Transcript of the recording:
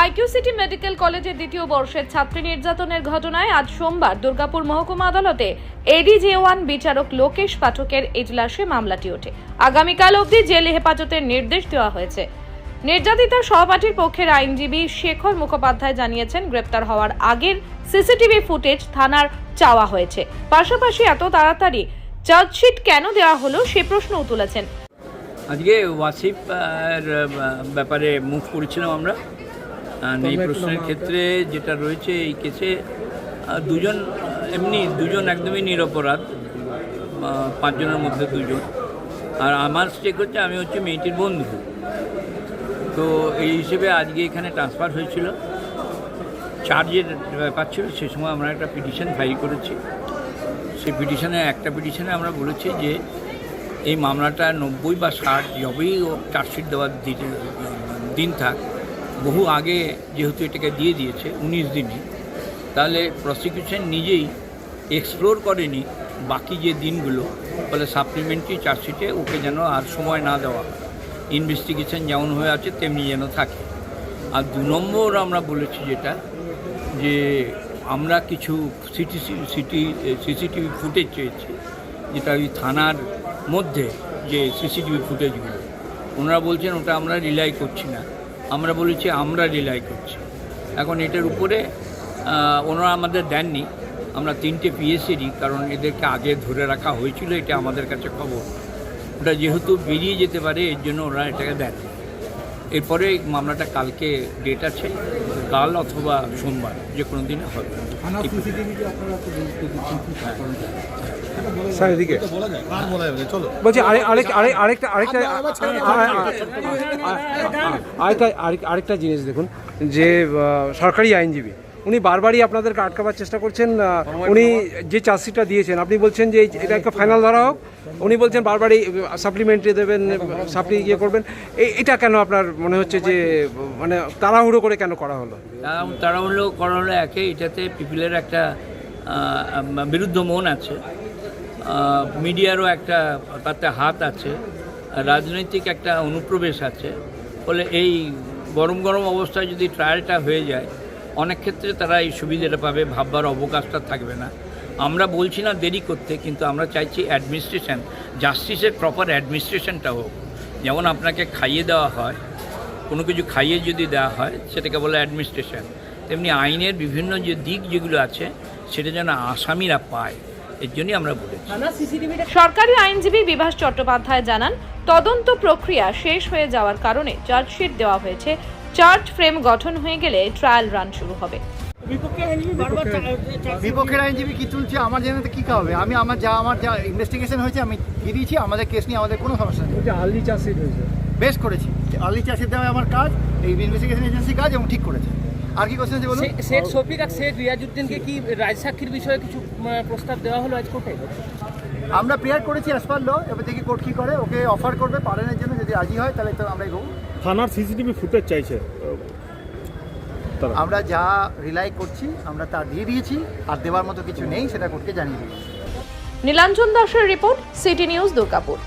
IQ city medical কলেজের দ্বিতীয় বর্ষের ছাত্রী নির্যাতনের ঘটনায় আজ সোমবার দুর্গাপুর মহকুমা আদালতে এডিজে ওয়ান বিচারক লোকেশ পাঠকের এজলাসে মামলাটি ওঠে। আগামীকাল অবধি জেল হেফাজতের নির্দেশ দেওয়া হয়েছে। নির্যাতিতার সহপাঠীর পক্ষের আইনজীবী শেখর মুখোপাধ্যায় জানিয়েছেন, গ্রেপ্তার হওয়ার আগের সিসিটিভি ফুটেজ থানার চাওয়া হয়েছে। পাশাপাশি এত তাড়াতাড়ি চার্জশিট কেন দেওয়া হলো সে প্রশ্নও তুলেছেন। আজকে ওয়াসিফ ব্যাপারে মুভ করেছিলাম আমরা। এই প্রশ্নের ক্ষেত্রে যেটা রয়েছে এই কেসে দুজন এমনি দুজন একদমই নিরপরাধ পাঁচজনের মধ্যে দুজন। আর আমার স্টেক হচ্ছে আমি হচ্ছে মেয়েটির বন্ধু। তো এই হিসেবে আজকে এখানে ট্রান্সফার হয়েছিল। চার্জের ব্যাপার ছিল সে সময় আমরা একটা পিটিশন ফাইল করেছি। সেই পিটিশনে একটা পিটিশনে আমরা বলেছি যে এই মামলাটা নব্বই বা ষাট যবেই ও চার্জশিট দেওয়ার দিন থাক বহু আগে যেহেতু এটাকে দিয়ে দিয়েছে, উনিশ দিনে, তাহলে প্রসিকিউশন নিজেই এক্সপ্লোর করেনি বাকি যে দিনগুলো, ফলে সাপ্লিমেন্টারি চার্জশিটে ওকে যেন আর সময় না দেওয়া ইনভেস্টিগেশন যেমন হয়ে আছে তেমনি যেন থাকে। আর দু নম্বর আমরা বলেছি যেটা, যে আমরা কিছু সিটি সিটি সিসিটিভি ফুটেজ চেয়েছি, যেটা ওই থানার মধ্যে যে সিসিটিভি ফুটেজগুলো ওনারা বলছেন ওটা আমরা রিলাই করছি না। আমরা বলেছি আমরা রিলাই করছি। এখন এটার উপরে ওনারা আমাদের দেননি। আমরা তিনটে পিএসসিরই কারণ এদেরকে আগে ধরে রাখা হয়েছিল এটা আমাদের কাছে খবর। ওটা যেহেতু বেরিয়ে যেতে পারে এর জন্য ওরা এটাকে দেন। এরপরে মামলাটা কালকে ডেট আছে কাল অথবা সোমবার যে কোনো দিনে হবে। স্যার আরেকটা আরেকটা আরেকটা, আরেক- আরেকটা জিনিস দেখুন, যে সরকারি আইনজীবী, উনি বারবারই আপনাদেরকে আটকাবার চেষ্টা করছেন উনি যে চার্জশিটটা দিয়েছেন, আপনি বলছেন যে এটা একটা ফাইনাল ধরা হোক, উনি বলছেন বারবারই সাপ্লিমেন্টারি দেবেন সাপ্লি ইয়ে করবেন এটা কেন আপনার মনে হচ্ছে যে মানে তাড়াহুড়ো করে কেন করা হলো? তারা করা হলো একে, এটাতে পিপিলের একটা বিরুদ্ধ মন আছে। মিডিয়ারও একটা তাতে হাত আছে রাজনৈতিক একটা অনুপ্রবেশ আছে। ফলে এই গরম গরম অবস্থায় যদি ট্রায়ালটা হয়ে যায়, অনেক ক্ষেত্রে তারা এই সুবিধাটা পাবে, ভাববার অবকাশটা থাকবে না। আমরা বলছি না দেরি করতে, কিন্তু আমরা চাইছি অ্যাডমিনিস্ট্রেশন জাস্টিসের প্রপার অ্যাডমিনিস্ট্রেশনটা হোক। যেমন আপনাকে খাইয়ে দেওয়া হয়, কোনো কিছু খাইয়ে যদি দেওয়া হয়, সেটাকে বলে অ্যাডমিনিস্ট্রেশন তেমনি আইনের বিভিন্ন যে দিক যেগুলো আছে, সেটা যেন আসামিরা পায়। এর জন্যই আমরা বলেছি। সরকারি আইনজীবী বিভাস চট্টোপাধ্যায় জানান তদন্ত প্রক্রিয়া শেষ হয়ে যাওয়ার কারণে চার্জশিট দেওয়া হয়েছে। চার্জ ফ্রেম গঠন হয়ে গেলে ট্রায়াল রান শুরু হবে। বিপক্ষের আইনজীবী কি তুলছে আমার জানাতে কি হবে? আমি আমার যা আমার যা ইনভেস্টিগেশন হয়েছে আমি দিয়ে দিয়েছি আমাদের কেস নিয়ে আমাদের কোনো সমস্যা নেই। আর্লি চার্জশিট হয়েছে। বেশ করেছি। আর্লি চাষের দেওয়া আমার কাজ এই ইনভেস্টিগেশন এজেন্সি কাজ এবং ঠিক করেছে। আর কি কোশ্চেন আছে বলুন? শেখ শফিক আর শেখ রিয়াজউদ্দিনকে কি রাজসাক্ষীর বিষয়ে কিছু প্রস্তাব দেওয়া হলো আজ কোর্টে? আমরা প্রেয়ার করেছি অ্যাজ পার ল এবার দেখি কোর্ট কী করে। ওকে অফার করবে পালনের জন্য যদি রাজি হয় তাহলে তো আমরা এগোবো থানার সিসিটিভি ফুটেজ চাইছে আমরা যা রিলাই করছি আমরা তা দিয়ে দিয়েছি আর দেওয়ার মতো কিছু নেই সেটা কোর্টকে জানিয়ে দিয়েছি। নীলাঞ্জন দাসের রিপোর্ট সিটি নিউজ দুর্গাপুর।